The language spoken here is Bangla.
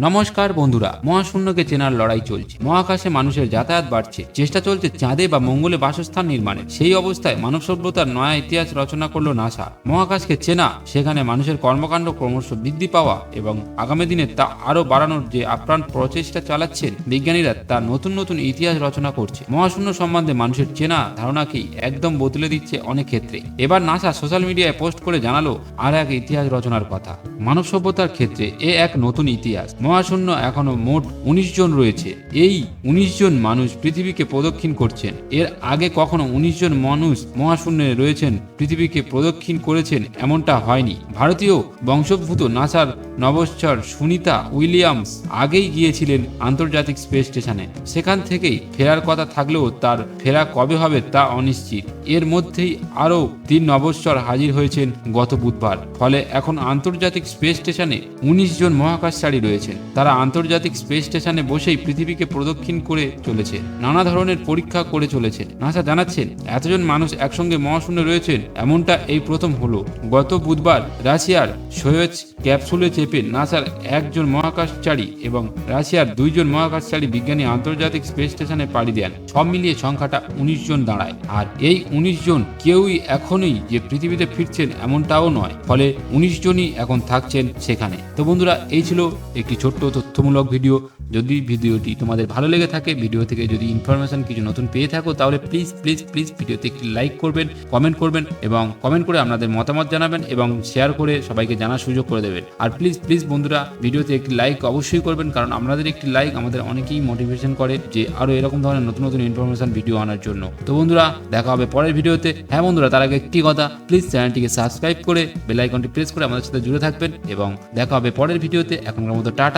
নমস্কার বন্ধুরা, মহাশূন্যকে চেনার লড়াই চলছে। মহাকাশে মানুষের যাতায়াত বাড়ছে। চেষ্টা চলছে চাঁদে বা মঙ্গলে বাসস্থান নির্মাণের। সেই অবস্থায় মানব সভ্যতার নয়া ইতিহাস রচনা করল নাসা। মহাকাশকে চেনা, সেখানে মানুষের কর্মকাণ্ড ক্রমশ বৃদ্ধি পাওয়া এবং আগামী দিনে তা আরও বাড়ানোর যে আপ্রাণ প্রচেষ্টা চালাচ্ছেন বিজ্ঞানীরা, তা নতুন নতুন ইতিহাস রচনা করছে। মহাশূন্য সম্বন্ধে মানুষের চেনা ধারণাকেই একদম বদলে দিচ্ছে অনেক ক্ষেত্রে। এবার নাসা সোশ্যাল মিডিয়ায় পোস্ট করে জানালো, আর এক ইতিহাস রচনার কথা। মানব সভ্যতার ক্ষেত্রে এ এক নতুন ইতিহাস। মহাশূন্য এখনও মোট উনিশ জন রয়েছে। এই উনিশ জন মানুষ পৃথিবীকে প্রদক্ষিণ করছেন। এর আগে কখনো উনিশ জন মানুষ মহাশূন্যে রয়েছেন, পৃথিবীকে প্রদক্ষিণ করেছেন এমনটা হয়নি। ভারতীয় বংশোদ্ভূত নাসার নবশ্চর সুনিতা উইলিয়ামস আগেই গিয়েছিলেন আন্তর্জাতিক স্পেস স্টেশনে। সেখান থেকেই ফেরার কথা থাকলেও তার ফেরা কবে হবে তা অনিশ্চিত। এর মধ্যেই আরও তিন নবশ্বর হাজির হয়েছেন গত বুধবার। ফলে এখন আন্তর্জাতিক স্পেস স্টেশনে উনিশ জন মহাকাশচারী রয়েছেন। তারা আন্তর্জাতিক স্পেস স্টেশনে বসেই পৃথিবীকে প্রদক্ষিণ করে চলেছে, নানা ধরনের পরীক্ষা করে চলেছে। নাসা জানাচ্ছেন, এতজন মানুষ একসঙ্গে মহাশূন্যে রয়েছেন, এমনটা এই প্রথম হলো। গত বুধবার রাশিয়ার সোয়েজ ক্যাপসুলে চেপে নাসার একজন মহাকাশচারী এবং রাশিয়ার দুইজন মহাকাশচারী বিজ্ঞানী আন্তর্জাতিক স্পেস স্টেশনে পাড়ি দেন। সব মিলিয়ে সংখ্যাটা উনিশ জন দাঁড়ায়। আর এই উনিশ জন কেউই এখনই যে পৃথিবীতে ফিরছেন এমনটাও নয়। ফলে উনিশ জনই এখন থাকছেন সেখানে। তো বন্ধুরা, এই ছিল একটি ছোট্ট তথ্যমূলক ভিডিও। যদি ভিডিওটি তোমাদের ভালো লেগে থাকে, ভিডিও থেকে যদি ইনফরমেশন কিছু নতুন পেয়ে থাকো, তাহলে প্লিজ প্লিজ প্লিজ ভিডিওতে একটি লাইক করবেন কমেন্ট করবেন এবং কমেন্ট করে আপনাদের মতামত জানাবেন এবং শেয়ার করে সবাইকে জানার সুযোগ করে দেবেন। আর প্লিজ প্লিজ বন্ধুরা, ভিডিওতে একটি লাইক অবশ্যই করবেন, কারণ আপনাদের একটি লাইক আমাদের অনেকেই মোটিভেশন করে যে আরও এরকম ধরনের নতুন নতুন ইনফরমেশন ভিডিও আনার জন্য। তো বন্ধুরা, দেখা হবে পরের ভিডিওতে। হ্যাঁ বন্ধুরা, তার আগে একটি কথা প্লিজ চ্যানেলটিকে সাবস্ক্রাইব করে বেল আইকনটি প্রেস করে আমাদের সাথে জুড়ে থাকবেন এবং দেখা হবে পরের ভিডিওতে। এখনকার মতো টাটা।